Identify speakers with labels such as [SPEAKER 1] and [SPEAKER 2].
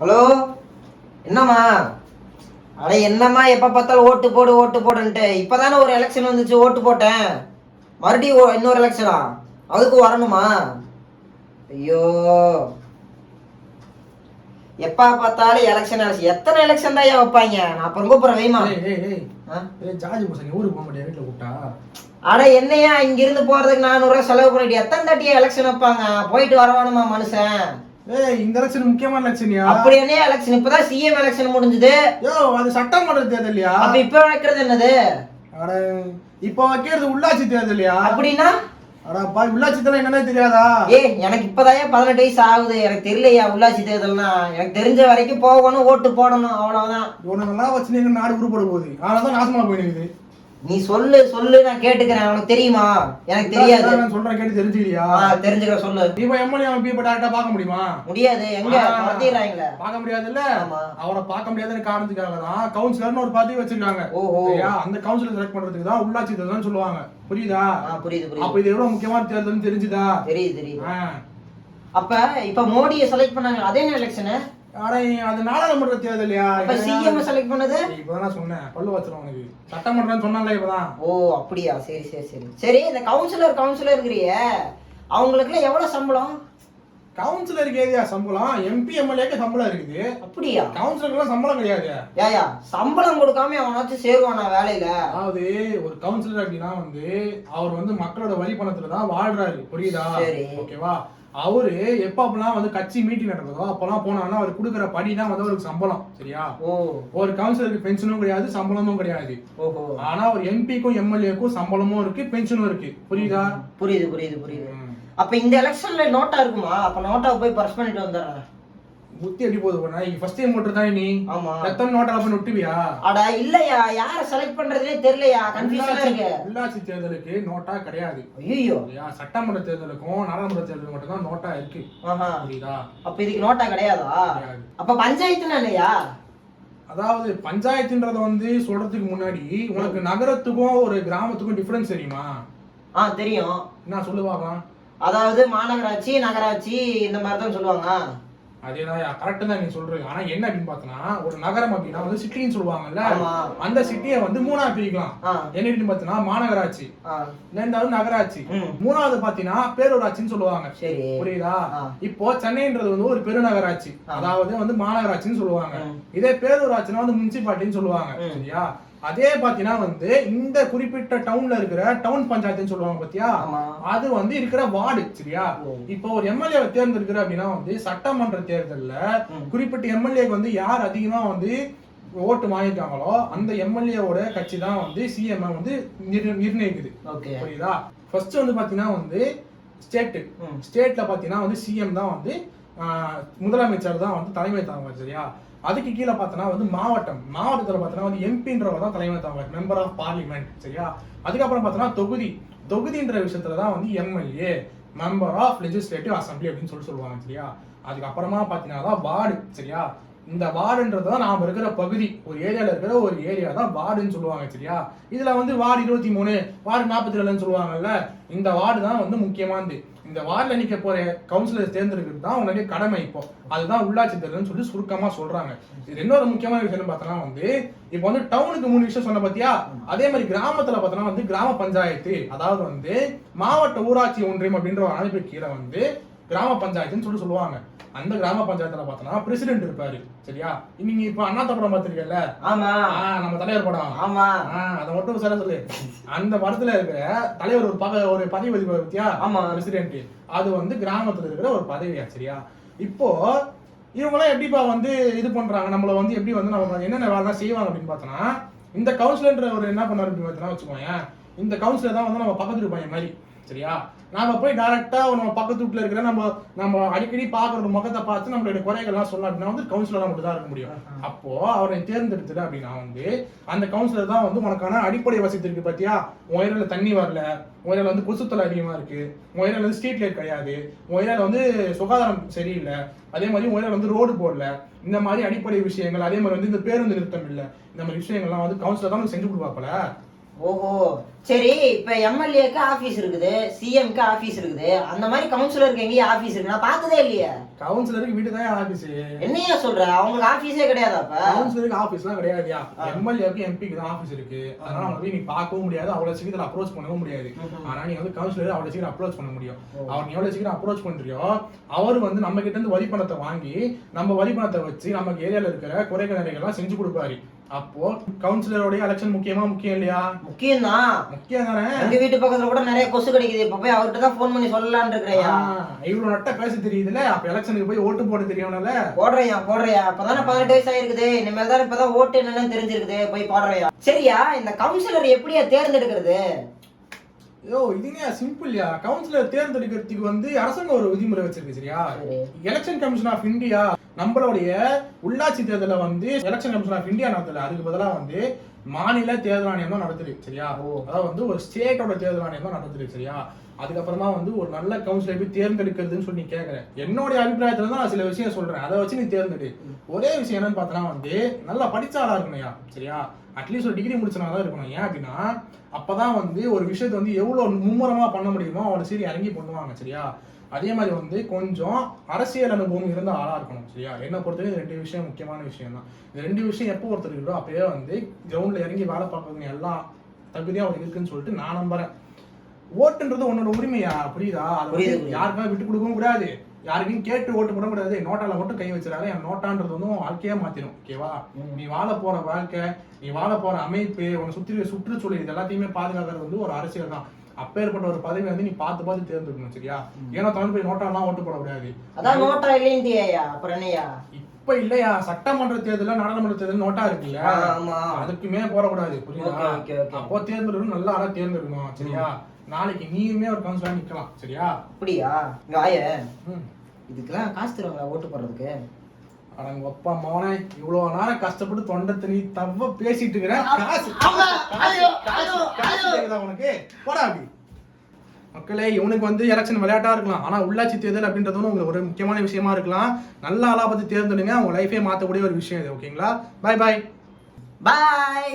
[SPEAKER 1] Hello? என்னம்மா? அட என்னம்மா எப்போ பார்த்தாலும் ஓட்டு போடு ஓட்டு போடுன்ட்டு. இப்போதானே ஒரு எலெக்ஷன் வந்துச்சு ஓட்டு போட்டேன். மறுபடியும் இன்னொரு எலெக்ஷனா அதுக்கு வரணுமா? ஐயோ. எப்போ பார்த்தாலும் எலெக்ஷன் எலெக்ஷன் எத்தனை எலெக்ஷன் தான் வைப்பாங்க? நான் அப்புறம் கூப்பிட்றேன் வைமா.
[SPEAKER 2] ஜார்ஜ் பசங்க ஊருக்கு போக மாட்டேன் வீட்டில் கூப்பிட்டா?
[SPEAKER 1] அட என்னையா இங்கிருந்து போகிறதுக்கு நானூறுரூவா செலவு பண்ணிட்டு எத்தனை தாட்டியா எலெக்ஷன் வைப்பாங்க? போயிட்டு வரவானுமா மனுஷன்?
[SPEAKER 2] ஏய் இந்த எலெக்ஷன் முக்கியமான எலெக்ஷன்யா
[SPEAKER 1] அப்படி என்ன எலெக்ஷன் இப்போதான் சிஎம் எலெக்ஷன் முடிஞ்சது.
[SPEAKER 2] யோ அது சட்டமன்ற தேர்தல்யா
[SPEAKER 1] அப்ப இப்ப வைக்கிறது என்னது?
[SPEAKER 2] அட இப்போ வைக்கிறது உள்ளாட்சி தேர்தல்யா
[SPEAKER 1] அப்படின்னா?
[SPEAKER 2] அட பா உள்ளாட்சி தேர்தல் என்னன்னே தெரியாதா?
[SPEAKER 1] ஏ எனக்கு இப்பதான் பதினெட்டு வயசு ஆகுது. எனக்கு தெரியலையா உள்ளாட்சி தேர்தல்னா? எனக்கு தெரிஞ்ச வரைக்கும் போகணும் ஓட்டு போடணும் அவ்வளவுதான்.
[SPEAKER 2] இவனுங்கெல்லாம் வச்சு நாடு உருப்பட போகுது. அதனால தான் நாசமா போயிடுது
[SPEAKER 1] நீ சொல்லு சொல்லு நான் கேட்டுக்கிறேன். உனக்கு தெரியுமா? எனக்கு தெரியாது.
[SPEAKER 2] நான் சொல்றேன் கேட்டு தெரிஞ்சுக்கிறியா?
[SPEAKER 1] தெரிஞ்சுக்கிற சொல்லு.
[SPEAKER 2] இப்போ எம்எல்ஏ எம்பி இப்போ டேரக்டா பார்க்க முடியுமா?
[SPEAKER 1] முடியாது. எங்க?
[SPEAKER 2] ஆ.
[SPEAKER 1] நடத்திடுறாங்களே
[SPEAKER 2] பார்க்க முடியாதுல்ல?
[SPEAKER 1] ஆமா.
[SPEAKER 2] அவரை பார்க்க முடியாதுன்னு காரணத்துக்காக தான் கவுன்சிலர்னு ஒரு பதவி வச்சிருக்காங்க.
[SPEAKER 1] ஓஹோ.
[SPEAKER 2] அந்த கவுன்சிலர் செலக்ட் பண்றதுக்கு தான் உள்ளாட்சி தேர்தல்னு சொல்லுவாங்க. புரியுதா?
[SPEAKER 1] ஆ, புரியுது
[SPEAKER 2] அப்ப
[SPEAKER 1] புரியுது
[SPEAKER 2] இது எவ்வளவு முக்கியமான தேர்தல்னு தெரிஞ்சுதா?
[SPEAKER 1] தெரியுது தெரியுது. அப்ப இப்ப மோடியை செலக்ட் பண்ணாங்க. அதே என்ன எலெக்ஷனு
[SPEAKER 2] அட அது நாடாளுமன்ற தேர்தல்யா
[SPEAKER 1] சிஎம் செலக்ட் பண்ணது?
[SPEAKER 2] இப்பதான் நான் சொன்னேன். பல்லு வச்சிரும் உனக்கு. சட்டமன்றம் சொன்னால இப்பதான்.
[SPEAKER 1] ஓ அப்படியா? சரி சரி சரி. சரி இந்த கவுன்சிலர் கவுன்சிலர் இருக்கிறிய. அவங்களுக்குலாம் எவ்வளவு சம்பளம்?
[SPEAKER 2] கவுன்சிலருக்கு ஏரியா சம்பளம்? எம்பி எம்எல்ஏக்கு சம்பளம் இருக்குது.
[SPEAKER 1] அப்படியா?
[SPEAKER 2] கவுன்சிலருக்குலாம் சம்பளம் கிடையாது.
[SPEAKER 1] ஏயா சம்பளம் கொடுக்காம அவனாச்சும் சேருவானா வேலையில?
[SPEAKER 2] அதாவது ஒரு கவுன்சிலர் அப்படின்னா வந்து அவர் வந்து மக்களோட வரி பணத்துல தான் வாழ்றாரு. புரியுதா?
[SPEAKER 1] சரி.
[SPEAKER 2] ஓகேவா? அவரு எப்ப அப்பெல்லாம் வந்து கட்சி மீட்டிங் நடக்குதோ அப்பெல்லாம் போனாங்கன்னா அவர் கொடுக்குற படி தான் வந்து அவருக்கு சம்பளம் சரியா?
[SPEAKER 1] ஓ.
[SPEAKER 2] ஒரு கவுன்சிலருக்கு பென்ஷனும் கிடையாது சம்பளமும் கிடையாது.
[SPEAKER 1] ஓஹோ.
[SPEAKER 2] ஆனா ஒரு எம்பிக்கும் எம்எல்ஏக்கும் சம்பளமும் இருக்கு பென்ஷனும் இருக்கு. புரியுதா?
[SPEAKER 1] புரியுது புரியுது புரியுது. அப்ப இந்த எலெக்ஷன்ல நோட்டா இருக்குமா? அப்ப நோட்டாவை போய் பர்ஸ் பண்ணிட்டு வந்துடுறேன்.
[SPEAKER 2] புத்தி எப்படி போகுது போனா இங்க ஃபர்ஸ்ட் டைம் ஓட்டுறதா நீ?
[SPEAKER 1] ஆமா.
[SPEAKER 2] எத்தனை நோட்டா பண்ணி விட்டுவியா
[SPEAKER 1] அட இல்லையா? யார செலக்ட் பண்றதுனே தெரியலையா? கன்ஃபியூஷனா இருக்கு.
[SPEAKER 2] உள்ளாட்சி தேர்தலுக்கு நோட்டா கிடையாது.
[SPEAKER 1] ஐயோ
[SPEAKER 2] சட்டமன்ற தேர்தலுக்கும் நாடாளுமன்ற தேர்தலுக்கு மட்டும் தான் நோட்டா இருக்கு.
[SPEAKER 1] ஆஹா.
[SPEAKER 2] புரியுதா?
[SPEAKER 1] அப்ப இதுக்கு நோட்டா கிடையாதா. அப்ப பஞ்சாயத்துனா இல்லையா
[SPEAKER 2] அதாவது பஞ்சாயத்துன்றத வந்து சொல்றதுக்கு முன்னாடி உனக்கு நகரத்துக்கும் ஒரு கிராமத்துக்கும் டிஃபரன்ஸ் தெரியுமா?
[SPEAKER 1] ஆ தெரியும்.
[SPEAKER 2] என்ன சொல்லு பார்க்கலாம்
[SPEAKER 1] அதாவது மாநகராட்சி நகராட்சி இந்த மாதிரி தான் சொல்லுவாங்க.
[SPEAKER 2] அதேதான் கரெக்ட் தான் நீ சொல்றது ஆனா என்ன அப்படின்னு பார்த்தனா ஒரு நகரம் அப்படின்னா வந்து சிட்டின்னு சொல்லுவாங்கல்ல. அந்த சிட்டியை வந்து மூணா பிரிக்கலாம். என்ன அப்படின்னு பார்த்தனா மாநகராட்சி. ரெண்டாவது நகராட்சி. மூணாவது பாத்தீங்கன்னா பேரூராட்சின்னு சொல்லுவாங்க. புரியுதா. இப்போ சென்னைன்றது வந்து ஒரு பெருநகராட்சி. அதாவது வந்து மாநகராட்சின்னு சொல்லுவாங்க. இதே பேரூராட்சினா வந்து முனிசிபாலிட்டின்னு சொல்லுவாங்க. சரியா? அதே பாத்தீங்கன்னா வந்து இந்த குறிப்பிட்ட டவுன்ல இருக்கிற டவுன் பஞ்சாயத்துன்னு சொல்லுவாங்க பாத்தியா? அது வந்து இருக்கிற வார்டு சரியா. இப்போ ஒரு எம்எல்ஏ தேர்ந்தெடுக்கிற அப்படின்னா வந்து சட்டமன்ற தேர்தல்ல. குறிப்பிட்ட எம்எல்ஏக்கு வந்து யார் அதிகமா வந்து ஓட்டு வாங்கியிருக்காங்களோ அந்த எம்எல்ஏவோட கட்சி தான் வந்து சிஎம் வந்து நிர்- நிர்ணயிக்குது. புரியுதா? ஃபர்ஸ்ட் வந்து பாத்தீங்கன்னா வந்து ஸ்டேட்
[SPEAKER 1] ம்.
[SPEAKER 2] ஸ்டேட்ல பாத்தீங்கன்னா வந்து சிஎம் தான் வந்து முதலமைச்சர் தான் வந்து தலைமை தாங்குவார் சரியா? அதுக்கு கீழே பார்த்தோன்னா வந்து மாவட்டம் மாவட்டத்தில் பார்த்தோன்னா வந்து எம்பின்றவர் தான் தலைமை தாங்க மெம்பர் ஆஃப் பார்லிமெண்ட் சரியா? அதுக்கப்புறம் பார்த்தோன்னா தொகுதி தொகுதின்ற விஷயத்துல தான் வந்து MLA member of legislative assembly அப்படின்னு சொல்லி சொல்லுவாங்க சரியா? அதுக்கப்புறமா பார்த்தீங்கன்னா தான் வார்டு சரியா? இந்த வார்டுன்றது தான் நாம் இருக்கிற பகுதி ஒரு ஏரியாவில் இருக்கிற ஒரு ஏரியா தான் வார்டுன்னு சொல்லுவாங்க சரியா? இதில் வந்து வார்டு இருபத்தி மூணு வார்டு நாற்பத்தி ரெண்டுன்னு சொல்லுவாங்கல்ல இந்த வார்டு தான் வந்து முக்கியமானது. இந்த வார்டில் நிற்க போகிற கவுன்சிலர் தேர்ந்தெடுக்கிறது தான் அவங்களுடைய கடமை இப்போ. அதுதான் உள்ளாட்சி தேர்தல்னு சொல்லி சுருக்கமாக சொல்கிறாங்க இது இன்னொரு முக்கியமான விஷயம் பார்த்தோன்னா வந்து இப்போ வந்து டவுனுக்கு மூணு விஷயம் சொன்ன பார்த்தியா அதே மாதிரி கிராமத்தில் பார்த்தோன்னா வந்து கிராம பஞ்சாயத்து அதாவது வந்து மாவட்ட ஊராட்சி ஒன்றியம் அப்படின்ற ஒரு அமைப்பு கீழே வந்து கிராம பஞ்சாயத்துன்னு சொல்லி சொல்லுவாங்க. அந்த கிராம பஞ்சாயத்துல பார்த்தோன்னா பிரசிடென்ட் இருப்பாரு. சரியா? நீங்க இப்ப அண்ணா படம் பார்த்திருக்கல
[SPEAKER 1] ஆமா.
[SPEAKER 2] நம்ம தலைவர் படம்.
[SPEAKER 1] ஆமா.
[SPEAKER 2] அதை மட்டும் சொல்ல சொல்லு. அந்த படத்துல இருக்கிற தலைவர் ஒரு பக ஒரு பதவி பதிவு பத்தியா?
[SPEAKER 1] ஆமா.
[SPEAKER 2] பிரசிடென்ட் அது வந்து கிராமத்துல இருக்கிற ஒரு பதவியா சரியா? இப்போ இவங்கெல்லாம் எப்படிப்பா வந்து இது பண்றாங்க? நம்மள வந்து எப்படி வந்து நம்ம என்னென்ன வேலை செய்வாங்க அப்படின்னு பார்த்தோன்னா இந்த கவுன்சிலர்ன்ற ஒரு என்ன பண்ணாரு அப்படின்னு பார்த்தோன்னா வச்சுக்கோங்க இந்த கவுன்சிலர் தான் வந்து நம்ம பக்கத்து இருப்பாங்க மாதிரி. சரியா? நாம போய் டைரக்டா நம்ம பக்கத்து வீட்டுல இருக்கிற நம்ம நம்ம அடிக்கடி பாக்குற ஒரு முகத்தை பார்த்து நம்மளுடைய குறைகள்லாம் சொல்லலாம் அப்படின்னா வந்து கவுன்சிலரா மட்டும் தான் இருக்க முடியும். அப்போ அவரை தேர்ந்தெடுத்துட்டு அப்படின்னா வந்து அந்த கவுன்சிலர் தான் வந்து உனக்கான அடிப்படை வசதி இருக்கு பாத்தியா? உன் ஏரியால தண்ணி வரல உன் ஏரியால வந்து கொசுத்தலை அதிகமா இருக்கு உன் ஏரியால வந்து ஸ்ட்ரீட் லைட் கிடையாது உன் ஏரியால வந்து சுகாதாரம் சரியில்லை அதே மாதிரி உன் ஏரியால வந்து ரோடு போடல இந்த மாதிரி அடிப்படை விஷயங்கள் அதே மாதிரி வந்து இந்த பேருந்து நிறுத்தம் இல்லை இந்த மாதிரி விஷயங்கள்லாம் வந்து கவுன்சிலர் தான் செஞ்சு கொடுப்பாப்பல.
[SPEAKER 1] ஓஹோ. சரி இப்ப எம்எல்ஏக்கு ஆபீஸ் இருக்குது சிஎம்க்கு ஆபீஸ் இருக்குது. அந்த மாதிரி கவுன்சிலருக்கு எங்கேயும் ஆபீஸ் இருக்கு. நான் பார்த்ததே இல்லையே.
[SPEAKER 2] கவுன்சிலருக்கு வீட்டு தான் ஆபீஸ்
[SPEAKER 1] என்னையா சொல்ற? அவங்களுக்கு ஆபீஸே கிடையாது அப்ப.
[SPEAKER 2] கவுன்சிலருக்கு ஆபீஸ்லாம் கிடையாதுயா. எம்எல்ஏக்கு எம்பிக்கு தான் ஆபீஸ் இருக்கு. அதனால அவங்க போய் நீ பார்க்கவும் முடியாது. அவ்வளவு சீக்கிரம் அப்ரோச் பண்ணவும் முடியாது. ஆனா நீ வந்து கவுன்சிலர் அவ்வளவு சீக்கிரம் அப்ரோச் பண்ண முடியும். அவர் எவ்வளவு சீக்கிரம் அப்ரோச் பண்றியோ அவர் வந்து நம்ம கிட்ட இருந்து வரி பணத்தை வாங்கி நம்ம வரி பணத்தை வச்சு நமக்கு ஏரியால இருக்கிற குறைகள் நிறைகள்லாம் செஞ்சு கொடுப்பாரு. அப்போ கவுன்சிலருடைய எலெக்ஷன் முக்கியமா முக்கியம் இல்லையா?
[SPEAKER 1] முக்கியம் தான்
[SPEAKER 2] முக்கியம் தானே
[SPEAKER 1] எங்க வீட்டு பக்கத்துல கூட நிறைய கொசு கிடைக்குது. இப்ப போய் அவர்கிட்ட தான் போன் பண்ணி சொல்லலாம்னு இருக்கிறையா
[SPEAKER 2] இவ்வளவு நட்ட பேச தெரியுதுல? அப்ப எலெக்ஷனுக்கு போய் ஓட்டு போட தெரியணும்ல
[SPEAKER 1] போடுறையா போடுறையா அப்பதானே பதினெட்டு வயசு ஆயிருக்குது. இனிமேல் தான் இப்பதான் ஓட்டு என்னன்னு தெரிஞ்சிருக்குது. போய் போடுறையா சரியா இந்த கவுன்சிலர் எப்படியா தேர்ந்தெடுக்கிறது?
[SPEAKER 2] யோ இதுங்க சிம்பிள்யா கவுன்சிலர் தேர்ந்தெடுக்கிறதுக்கு வந்து அரசாங்கம் ஒரு விதிமுறை வச்சிருக்கு சரியா?
[SPEAKER 1] சரி.
[SPEAKER 2] எலெக்ஷன் கமிஷன் ஆஃப் இந்தியா நம்மளுடைய உள்ளாட்சி தேர்தலை வந்து எலெக்ஷன் கமிஷன் ஆஃப் இந்தியா நடத்தல. அதுக்கு பதிலா வந்து மாநில தேர்தல் ஆணையம் தான் நடத்துது சரியா?
[SPEAKER 1] ஓ.
[SPEAKER 2] அதாவது வந்து ஒரு ஸ்டேட்டோட தேர்தல் ஆணையம் தான் நடத்துது சரியா? அதுக்கப்புறமா வந்து ஒரு நல்ல கவுன்சிலர் போய் தேர்ந்தெடுக்கிறதுன்னு சொல்லி நீ என்னுடைய அபிப்பிராயத்தில் தான் நான் சில விஷயம் சொல்கிறேன் அதை வச்சு நீ தேர்ந்தெடு. ஒரே விஷயம் என்னன்னு பார்த்தோன்னா வந்து நல்லா படிச்ச ஆளா இருக்கணும்யா சரியா? அட்லீஸ்ட் ஒரு டிகிரி முடிச்சனால தான் இருக்கணும். ஏன் அப்படின்னா அப்போ தான் வந்து ஒரு விஷயத்தை வந்து எவ்வளோ மும்முரமாக பண்ண முடியுமோ அவனை சரி இறங்கி பண்ணுவாங்க. சரியா? அதே மாதிரி வந்து கொஞ்சம் அரசியல் அனுபவம் இருந்த ஆளாக இருக்கணும். சரியா? என்னை பொறுத்தவரை இது ரெண்டு விஷயம் முக்கியமான விஷயம் தான். இந்த ரெண்டு விஷயம் எப்போ ஒருத்தர் இருக்கோ அப்பயே வந்து கிரவுண்டில் இறங்கி வேலை பார்க்கறதுங்க எல்லாம் தகுதியாக அவர் இருக்குன்னு சொல்லிட்டு நான் நம்புறேன். ஓட்டுன்றது உன்னோட உரிமையா? புரியுதா? அதை. யாருக்குமே விட்டு கொடுக்கவும் கூடாது. யாருக்கும் கேட்டு ஓட்டு போட கூடாது. நோட்டால மட்டும் கை வச்சிடாத. என் நோட்டான்றது வந்து வாழ்க்கையே மாத்திரும். ஓகேவா. நீ வாழ போற வாழ்க்கை நீ வாழ போற அமைப்பு உன்னை சுற்றி சுற்றுச்சூழல் இது எல்லாத்தையுமே பாதுகாக்கிறது வந்து ஒரு அரசியல் தான். அப்பேற்பட்ட ஒரு பதவி வந்து நீ பார்த்து பார்த்து தேர்ந்தெடுக்கணும் சரியா? ஏன்னா தமிழ் போய் நோட்டாலாம் ஓட்டு போட கூடாது
[SPEAKER 1] அதான் நோட்டா இல்லைன்ட்டியா அப்புறம்
[SPEAKER 2] இப்ப இல்லையா? சட்டமன்ற தேர்தல் நாடாளுமன்ற தேர்தல் நோட்டா இருக்குல்ல?
[SPEAKER 1] ஆ, ஆமா.
[SPEAKER 2] அதுக்குமே போடக்கூடாது புரியுதா? அப்போ தேர்ந்தெடுக்கணும் நல்ல தேர்ந்தெடுக்கணும் சரியா? நாளைக்கு நீயுமே ஒரு கவுன்சிலரா நிக்கலாம் சரியா?
[SPEAKER 1] அப்படியா? இங்க ஆய
[SPEAKER 2] ம்.
[SPEAKER 1] இதுக்கெல்லாம் காசு தருவாங்களா ஓட்டு போடுறதுக்கு?
[SPEAKER 2] அடங்க அப்பா மவனே இவ்வளவு நேரம் கஷ்டப்பட்டு தொண்டை தண்ணி தவ பேசிட்டு இருக்கிற காசு உனக்கு? போடா அப்படி. மக்களே இவனுக்கு வந்து எலெக்ஷன் விளையாட்டா இருக்கலாம். ஆனா உள்ளாட்சி தேர்தல் அப்படின்றது உங்களுக்கு ஒரு முக்கியமான விஷயமா இருக்கலாம். நல்ல ஆளா பார்த்து தேர்ந்தெடுங்க. உங்க லைஃபே மாத்தக்கூடிய ஒரு விஷயம் இது ஓகேங்களா பாய் பாய்
[SPEAKER 1] பாய்